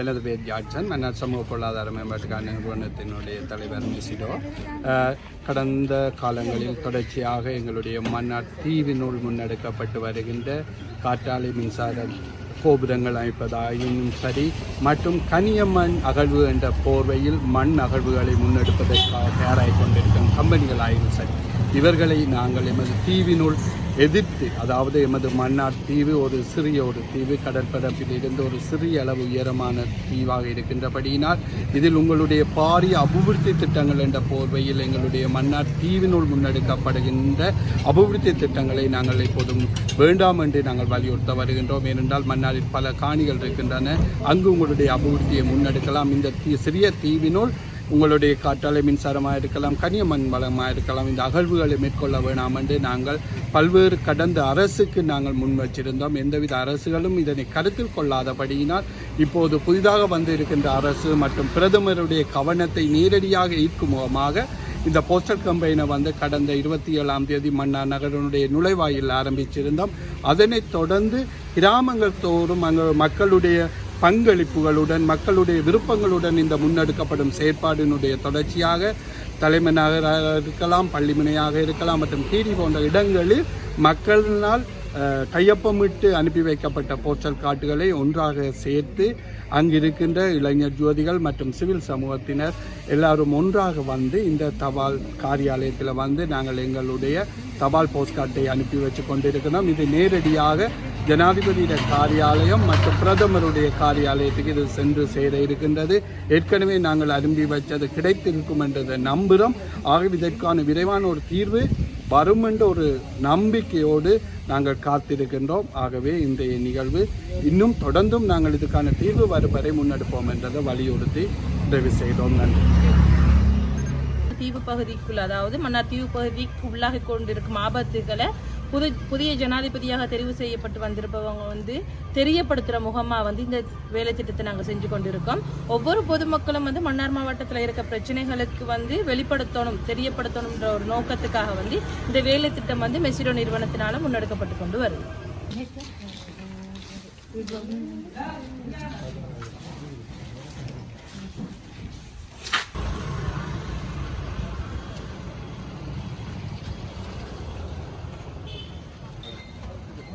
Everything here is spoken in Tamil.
எனது பேர் ஜாட்சன் மன்னர் சமூக பொருளாதார மேம்பாட்டுக்கான நிறுவனத்தினுடைய தலைவர் மிசிடோ கடந்த காலங்களில் தொடர்ச்சியாக எங்களுடைய மன்னார் தீவினுள் முன்னெடுக்கப்பட்டு வருகின்ற காற்றாலை மின்சார கோபுரங்கள் அமைப்பதாயினும் சரி மற்றும் கனியமண் அகழ்வு என்ற போர்வையில் மண் அகழ்வுகளை முன்னெடுப்பதற்காக தயாராகிக் கொண்டிருக்கும் கம்பெனிகளாயினும் சரி இவர்களை நாங்கள் எமது தீவினுள் எதிர்த்து அதாவது எமது மன்னார் தீவு ஒரு சிறிய ஒரு தீவு கடற்பரப்பில் இருந்து ஒரு சிறிய அளவு உயரமான தீவாக இருக்கின்றபடியினால் இதில் உங்களுடைய பாரிய அபிவிருத்தி திட்டங்கள் என்ற போர்வையில் எங்களுடைய மன்னார் தீவினுள் முன்னெடுக்கப்படுகின்ற அபிவிருத்தி திட்டங்களை நாங்கள் எப்போதும் வேண்டாம் என்று நாங்கள் வலியுறுத்த வருகின்றோம். ஏனென்றால் மன்னாரில் பல காணிகள் இருக்கின்றன. அங்கு உங்களுடைய அபிவிருத்தியை முன்னெடுக்கலாம். இந்த தீ சிறிய தீவினுள் உங்களுடைய காற்றாலை மின்சாரமாக இருக்கலாம் கனியமண் வளமாக இருக்கலாம் இந்த அகழ்வுகளை மேற்கொள்ள வேணாம் என்று நாங்கள் பல்வேறு கடந்த அரசுக்கு நாங்கள் முன் வச்சிருந்தோம். எந்தவித அரசுகளும் இதனை கருத்தில் கொள்ளாதபடியினால் இப்போது புதிதாக வந்து இருக்கின்ற அரசு மற்றும் பிரதமருடைய கவனத்தை நேரடியாக ஈர்க்கும் முகமாக இந்த போஸ்டல் கம்பெனியை வந்து கடந்த இருபத்தி ஏழாம் தேதி மன்னார் நகரனுடைய நுழைவாயில் ஆரம்பிச்சிருந்தோம். அதனைத் தொடர்ந்து கிராமங்கள் தோறும் அங்கு மக்களுடைய பங்களிப்புகளுடன் மக்களுடைய விருப்பங்களுடன் இந்த முன்னெடுக்கப்படும் செயற்பாடினுடைய தொடர்ச்சியாக தலைமை நகராக இருக்கலாம் பள்ளிமனையாக இருக்கலாம் மற்றும் கீரி போன்ற இடங்களில் மக்களினால் கையொப்பமிட்டு அனுப்பி வைக்கப்பட்ட போஸ்டல் கார்டுகளை ஒன்றாக சேர்த்து அங்கிருக்கின்ற இளைஞர் ஜோதிகள் மற்றும் சிவில் சமூகத்தினர் எல்லாரும் ஒன்றாக வந்து இந்த தபால் காரியாலயத்தில் வந்து நாங்கள் எங்களுடைய தபால் போஸ்ட் கார்டை அனுப்பி வச்சு கொண்டிருக்கிறோம். இது நேரடியாக ஜனாதிபதியுடைய காரியாலயம் மற்றும் பிரதமருடைய காரியாலயத்துக்கு இது சென்று சேர இருக்கின்றது. ஏற்கனவே நாங்கள் அனுப்பி வச்சது கிடைத்திருக்கும் என்றதை நம்புகிறோம் ஆகவே இதற்கான விரைவான ஒரு தீர்வு வரும் என்ற ஒரு நம்பிக்கையோடு நாங்கள் காத்திருக்கின்றோம். ஆகவே இன்றைய நிகழ்வு இன்னும் தொடர்ந்தும் நாங்கள் இதுக்கான தீர்வு வரும் வரை முன்னெடுப்போம் என்றதை வலியுறுத்தி உதவி செய்தோம். நன்றி. தீவு பகுதிக்குள் அதாவது மன்னார் தீவு பகுதிக்கு உள்ளாகி கொண்டிருக்கும் ஆபத்துகளை புது புதிய ஜனாதிபதியாக தெரிவு செய்யப்பட்டு வந்திருப்பவங்க வந்து தெரியப்படுத்துகிற முகமாக வந்து இந்த வேலை திட்டத்தை நாங்கள் செஞ்சு கொண்டிருக்கோம். ஒவ்வொரு பொதுமக்களும் வந்து மன்னார் மாவட்டத்தில் இருக்க பிரச்சனைகளுக்கு வந்து வெளிப்படுத்தணும் தெரியப்படுத்தணுன்ற ஒரு நோக்கத்துக்காக வந்து இந்த வேலை திட்டம் வந்து மெசிடோ நிறுவனத்தினால முன்னெடுக்கப்பட்டு கொண்டு வருது.